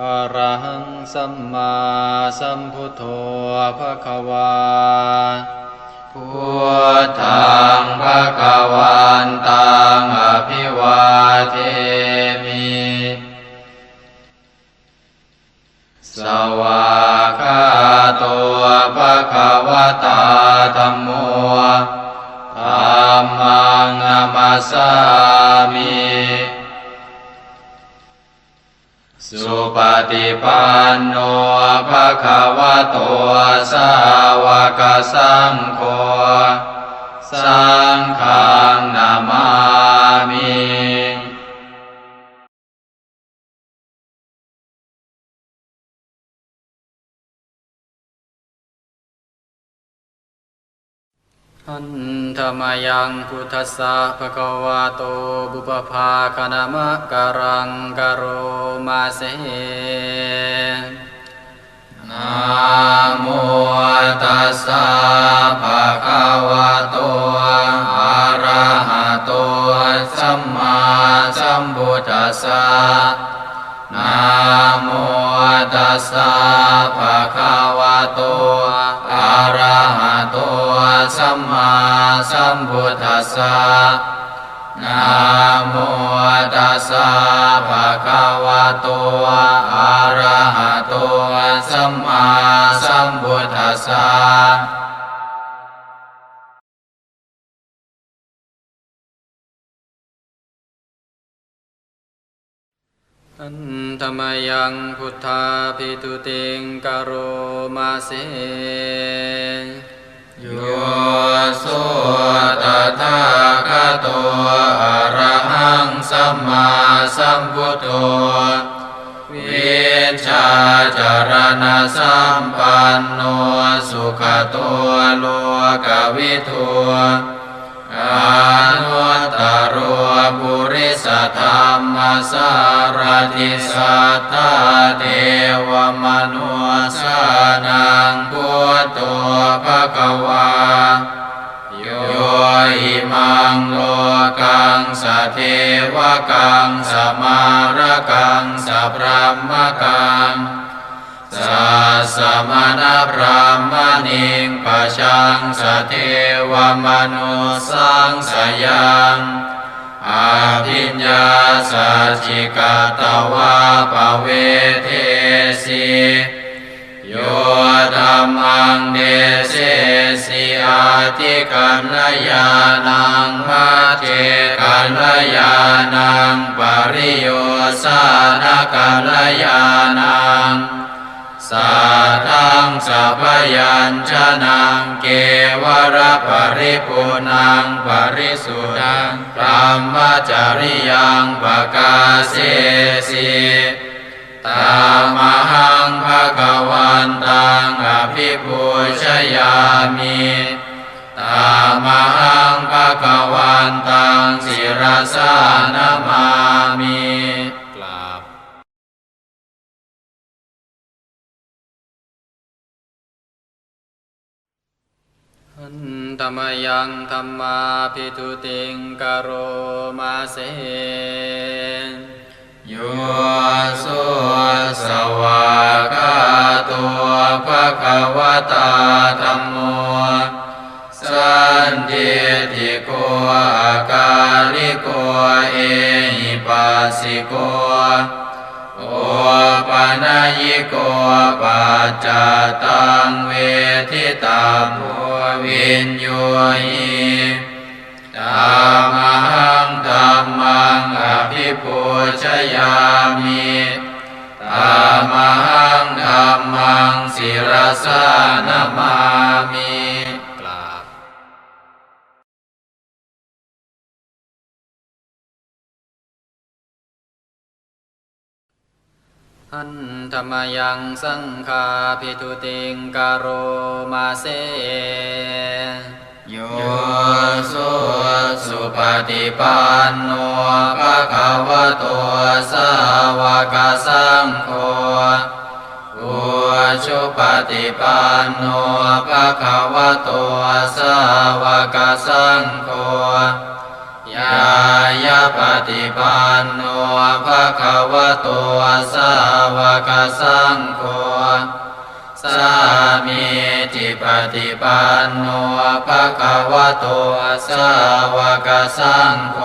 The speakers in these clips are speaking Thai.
อะระหังสัมมาสัมพุทโธภะคะวาพุทธังภะคะวันตังอภิวาเทมิสวากาโตภะคะวะตาธัมโมธัมมังนามัสสามิ สุปฏิปันโนภะคะวะโตสาวกสังโฆสังฆังนามามิ อันธรรมยังพุทธัสสะภะคะวะโตบุปภาคณามะการังกโรมาเสนะโมตัสสะภะคะวะโตอะระหะโตสัมมาสัมพุทธัสสะนะโมตัสสะภะคะวะโตอะระหะโต สัมมาสัมพุทธัสสะนะโมตัสสะภะคะวะโตอะระหะโตสัมมาสัมพุทธัสสะอันธรรมยังพุทธาภิตุติงกโรมาเส โยโสตถาคโตอะระหังสัมมาสัมพุทโธวิชาจารณะสัมปันโนสุขตัวโลกวิทู อานุตตรบุริสธรรมสารติสัทธาเทวมนุสานังพุทโธภะคะวาโยอิมังโลกังสเทวกังสมารกังสพรหมกัง สัสมณพรหมณิงปะชังสเทวมนุสังสยังอาภิญญาสัจิกาตวาปเวเทสีโยธรรมังเดเสสิอาติกัลยาณังมาเจกัลยาณังปริโยสานกัลยาณัง สัทังสัพยัญชนะเกวรปริปุนังปริสุทธังพรหมจริยังปกาเสสิตามหังภะคะวันตังอภิปูชยามิตามหังภะคะวันตังศิรสานามามิ ธรรมยังธรรมาภิทุติงกโรมาเสโยสุสวากาตัวภะคะวะตาธัมโมสันติติโกอาการิโกเอหิปัสสิโก ปนายิโกปัจจตังเวทิตาโมวินโยหิตามหังธรรมังอภิปุชยามิตามหังธรรมังศิรสานามามิ หันธรรมยังสังฆาภิทุติงกโรมาเสโยสุสุปฏิปันโนภะคะวะโตสาวกสังโฆอุชุปฏิปันโนภะคะวะโตสาวกสังโฆ ยายาปฏิปันโนภะคะวะโตสาวกสังโฆสามีจิปฏิปันโนภะคะวะโตสาวกสังโฆ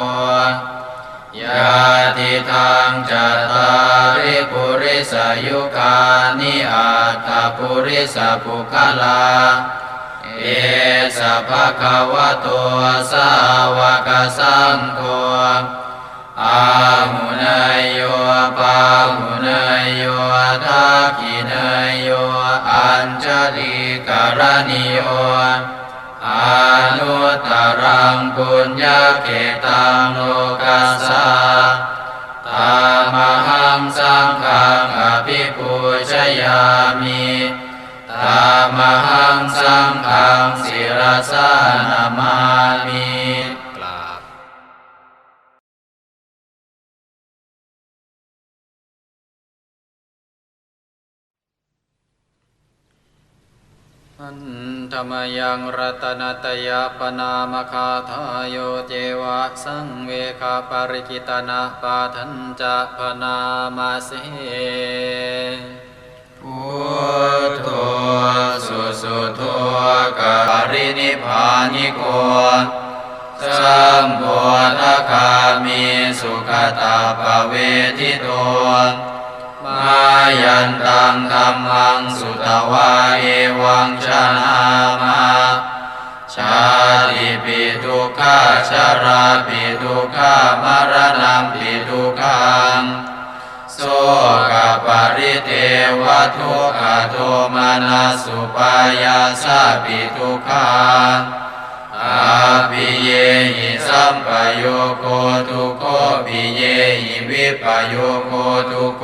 ยาติทางจัตตาริปุริสายุคานิอัตถปุริสปุคลา เอสะภะคะวะโตสาวกสังโฆอาหุเนยโยปาหุเนยโยทักขิเนยโยอัญชลิกรณิโยอานุตรังปุญญาเกตังโลกัสสะตามหังสังฆังอภิปูชยามิ มหังสังฆังศิรสานามามิกราบอันธรรมยังรัตนตยปนามคาทายโยเจวะสังเวคาปริกิตนาปาทันจะพนามาเส พุทโธสุสุโธการินิพานิโกสัมโพธคามีสุขตาปเวทิโตมายันตังธรรมังสุตวาเอวังชนามาชาติปิทุกขาชราปิทุกขามรณะปิทุกัง โสกปริเทวทุกขโทมานาสุปายาสาปิทุกขาอาปิเยหิสัมปโยโคทุโคปิเยหิวิปโยโคทุโค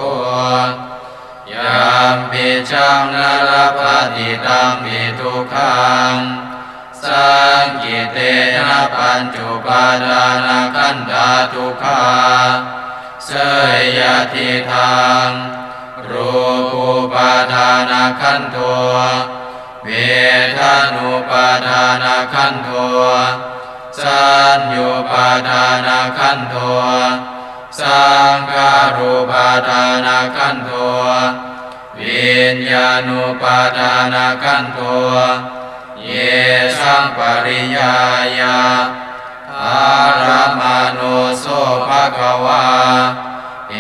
ยามปิชังนรปฏิตังปิทุกขังสังกิเตนะปัญจุปาทานาคันธาทุกขา สยติทางรูปูปาทานาคันโทเวทานุปาทานาคันโทสัญญูปาทานาคันโทสังขารูปาทานาคันโทวิญญาณุปาทานาคันโทเยสังปริยายา อารามโนโสภะคะวา เอ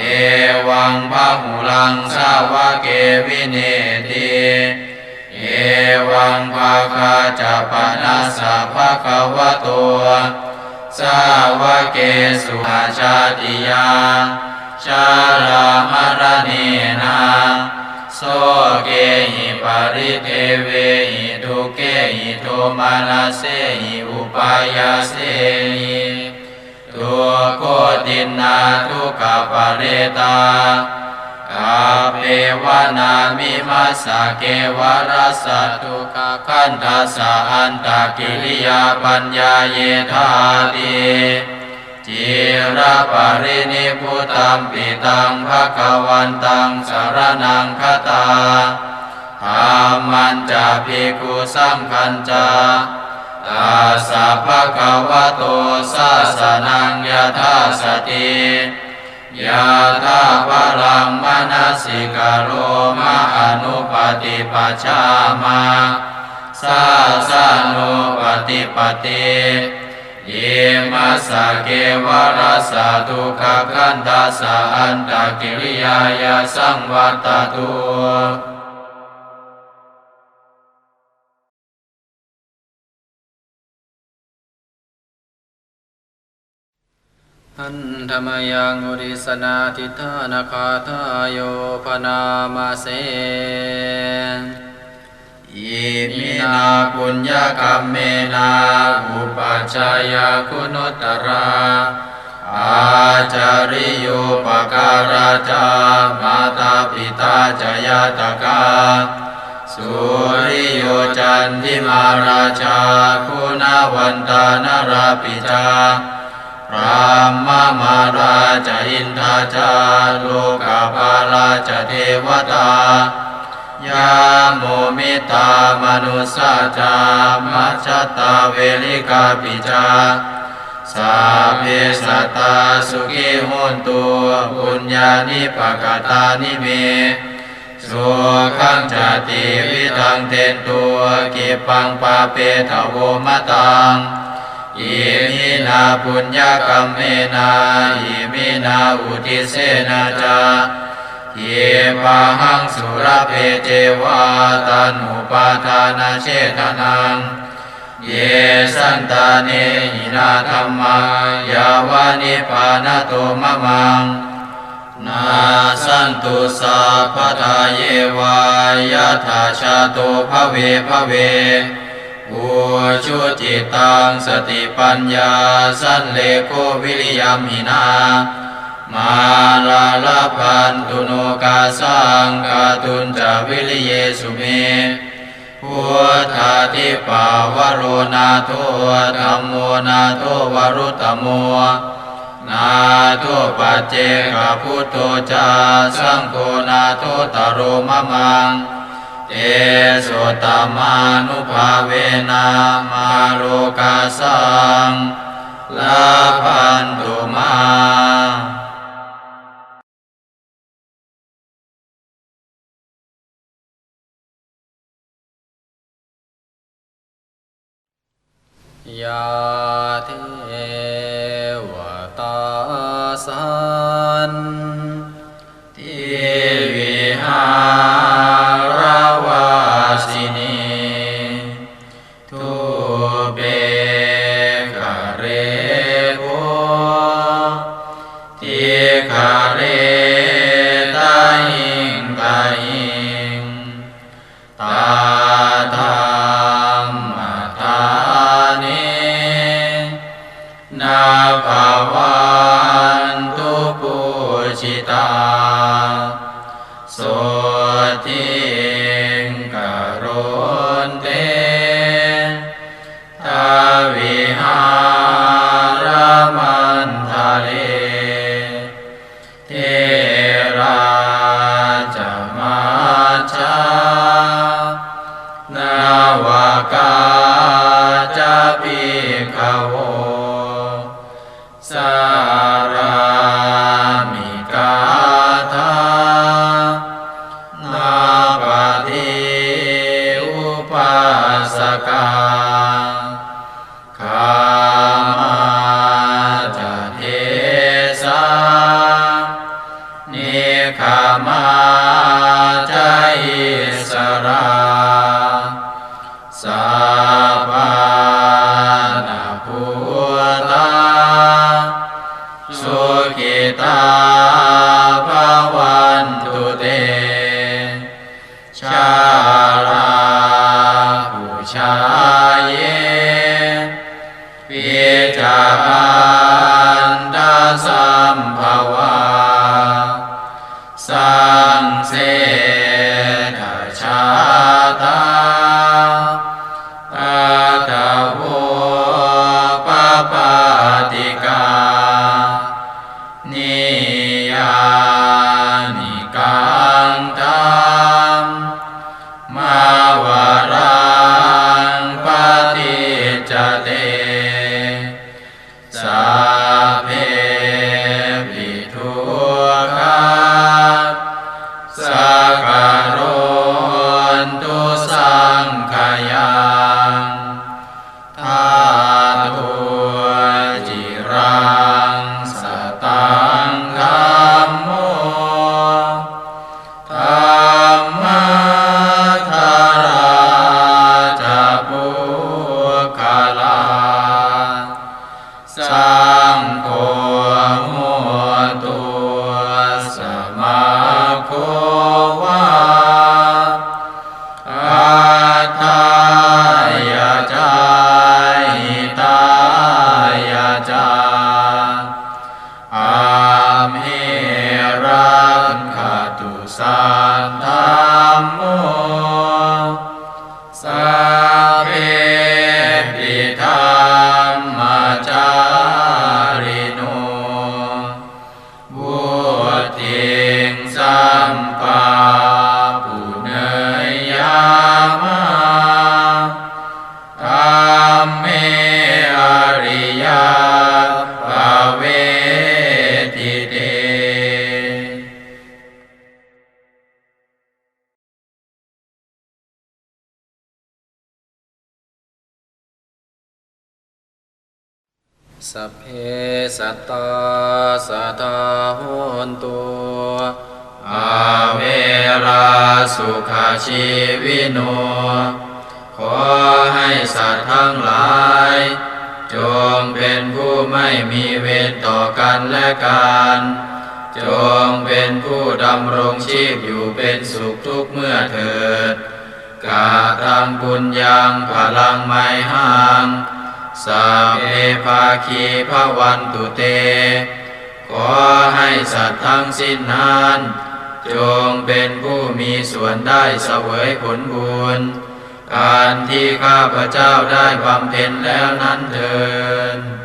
วังพะหุลังสาวะเกวิเนติเอวังภาคาจะปนัสสะภะคะวะโตสาวะเกสุอาชาติยาชาลามรณีนาโสเกหิปาริเทเวหิทุเกหิโทมานาเสหิอุ ปายาเสหิทุโคตินนาทุกขปเรตากาเปวนามิมัสะเกวรัสสะทุกขคันทัสะอันตกิริยาปัญญาเยธาติจิระปรินิพุตัมปิตังภะคะวันตังสารนังคตาธรรมันจะภิกขุสังคัญจา ตาสะภะคะวะโตสาสนังยะธาสติยะธาพลังมนสิกาโลมาอนุปฏิปัชฌามาสาสานุปฏิปติเยมัสะเกวรสสะทุขคันตัสสะอันตกิริยายาสังวัตตุ อันธรรมยังอุริสนาทิธานาคาทายโยพนามาเสอิมินาปุญญากรรมเมนาอุปัชฌายาคุณตราอาจาริโยปการาจามาตาปิตาจยาตกาสุริโยจันทิมาราชาคุณวันตานราปิจา พระมมาราชอินทาจาโลกาภาราชเทวตายาโมมิตามนุสาจามัชตาเวลิกาปิจาสสัพเพสตาสุขิโหนตุปุญญานิปกตานิเมสุขังจติวิทังเตนตัวกิปังปาเปทโวมะตัง อิมินาปุญญกรรมเมนาอิมินาอุทิเสนาจาเยปะหังสุรเพเจวาตานุปาทานาเชตานัง เยสันตาเนหินาธรรมายาวานิปานโตมะมัง นาสันตุสัพพทาเยวายาธาชาโตภเวภเว อุชุจิตังสติปัญญาสันเลโกวิริยมหินามาลาลาพันตุโนกาสังกาตุนจาวิริเยสุเมพุทธาทิปาวโรนาโทธรรมโมนาโทวรุตโมนาโทปัจเจกพุทโธจาสังโฆนาโทตโรมะมัง เตโสตมานุภาเวนะมาโลกาสังลาพันตุมา ยาเทวตาสันทิวิหาร สุขิตาภวันตุเต ตัง อ สัพเพสัตตาสัตาโหนตุอาเวราสุขาชีวิโน ขอให้สัตว์ทั้งหลาย จงเป็นผู้ไม่มีเวรต่อกันและกัน จงเป็นผู้ดำรงชีพอยู่เป็นสุขทุกเมื่อเถิด กาตังบุญยังพลังไม่ห่าง สาเอภาคีพระวันตุเต ขอให้สัตว์ทั้งสิ้นนั้นจงเป็นผู้มีส่วนได้เสวยผลบุญการที่ข้าพเจ้าได้บำเพ็ญแล้วนั้นเถิด